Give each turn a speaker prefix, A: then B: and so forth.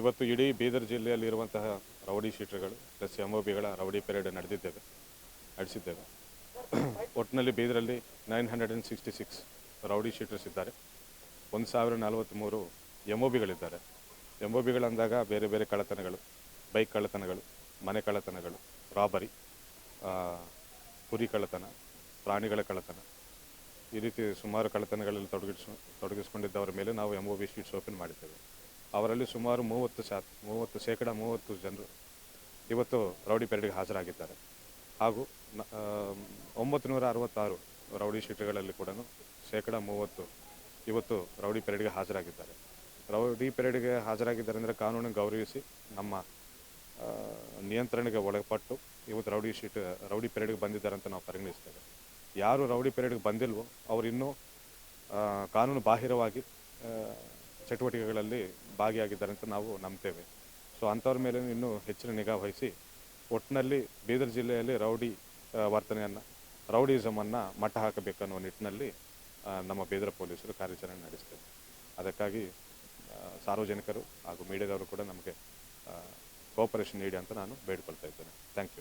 A: ಇವತ್ತು ಇಡೀ ಬೀದರ್ ಜಿಲ್ಲೆಯಲ್ಲಿರುವಂತಹ ರೌಡಿ ಶೀಟರ್ಗಳು ಪ್ಲಸ್ ಬಿಗಳ ರೌಡಿ ಪೆರೇಡ್ ನಡೆದಿದ್ದೇವೆ, ನಡೆಸಿದ್ದೇವೆ. ಒಟ್ಟಿನಲ್ಲಿ ಬೀದರಲ್ಲಿ nine hundred and sixty six rowdy sheeters ಇದ್ದಾರೆ. ಒಂದು ಸಾವಿರ ನಲವತ್ತ್ಮೂರು ಮೂರು ಒ ಬಿಗಳಿದ್ದಾರೆ ಎಂ ಒ ಬಿಗಳಂದಾಗ ಬೇರೆ ಬೇರೆ ಕಳ್ಳತನಗಳು ಬೈಕ್ ಕಳ್ಳತನಗಳು, ಮನೆ ಕಳ್ಳತನಗಳು ರಾಬರಿ ಕುರಿ ಕಳ್ಳತನ, ಪ್ರಾಣಿಗಳ ಕಳ್ಳತನ. ಈ ರೀತಿ ಸುಮಾರು ಕಳ್ಳತನಗಳಲ್ಲಿ ತೊಡಗಿಸ್ ತೊಡಗಿಸ್ಕೊಂಡಿದ್ದವರ ಮೇಲೆ ನಾವು M O B sheets open ಮಾಡಿದ್ದೇವೆ. ಅವರಲ್ಲಿ ಸುಮಾರು ಮೂವತ್ತು ಶಾ, ಮೂವತ್ತು ಶೇಕಡ, ಮೂವತ್ತು ಜನರು ಇವತ್ತು ರೌಡಿ ಪೆರೇಡ್ಗೆ ಹಾಜರಾಗಿದ್ದಾರೆ. ಹಾಗೂ ಒಂಬತ್ತು ನೂರ ಅರವತ್ತಾರು ರೌಡಿ ಶೀಟ್ಗಳಲ್ಲಿ ಕೂಡ ಶೇಕಡ ಮೂವತ್ತು ಇವತ್ತು ರೌಡಿ ಪೆರೇಡ್ಗೆ ಹಾಜರಾಗಿದ್ದಾರೆ. ರೌಡಿ ಪೆರೇಡ್ಗೆ ಹಾಜರಾಗಿದ್ದಾರೆ ಅಂದರೆ ಕಾನೂನು ಗೌರವಿಸಿ ನಮ್ಮ ನಿಯಂತ್ರಣಕ್ಕೆ ಒಳಪಟ್ಟು ಇವತ್ತು ರೌಡಿ ಶೀಟ್, ರೌಡಿ ಪೆರೇಡ್ಗೆ ಬಂದಿದ್ದಾರೆ ಅಂತ ನಾವು ಪರಿಗಣಿಸ್ತೇವೆ. ಯಾರು ರೌಡಿ ಪೆರೇಡ್ಗೆ ಬಂದಿಲ್ವೋ ಅವರು ಇನ್ನೂ ಕಾನೂನು ಬಾಹಿರವಾಗಿ ಚಟುವಟಿಕೆಗಳಲ್ಲಿ ಭಾಗಿಯಾಗಿದ್ದಾರೆ ಅಂತ ನಾವು ನಂಬ್ತೇವೆ. ಸೊ ಅಂಥವ್ರ ಮೇಲೆ ಇನ್ನೂ ಹೆಚ್ಚಿನ ನಿಗಾ ವಹಿಸಿ ಒಟ್ಟಿನಲ್ಲಿ ಬೀದರ್ ಜಿಲ್ಲೆಯಲ್ಲಿ ರೌಡಿ ವರ್ತನೆಯನ್ನು, ರೌಡಿಸಮನ್ನು ಮಟ್ಟ ಹಾಕಬೇಕನ್ನುವ ನಿಟ್ಟಿನಲ್ಲಿ ನಮ್ಮ ಬೀದರ್ ಪೊಲೀಸರು ಕಾರ್ಯಾಚರಣೆ ನಡೆಸ್ತೇವೆ. ಅದಕ್ಕಾಗಿ ಸಾರ್ವಜನಿಕರು ಹಾಗೂ ಮೀಡಿಯಾದವರು ಕೂಡ ನಮಗೆ ಕೋಪರೇಷನ್ ನೀಡಿ ಅಂತ ನಾನು ಬೇಡ್ಕೊಳ್ತಾ ಇದ್ದೇನೆ. Thank you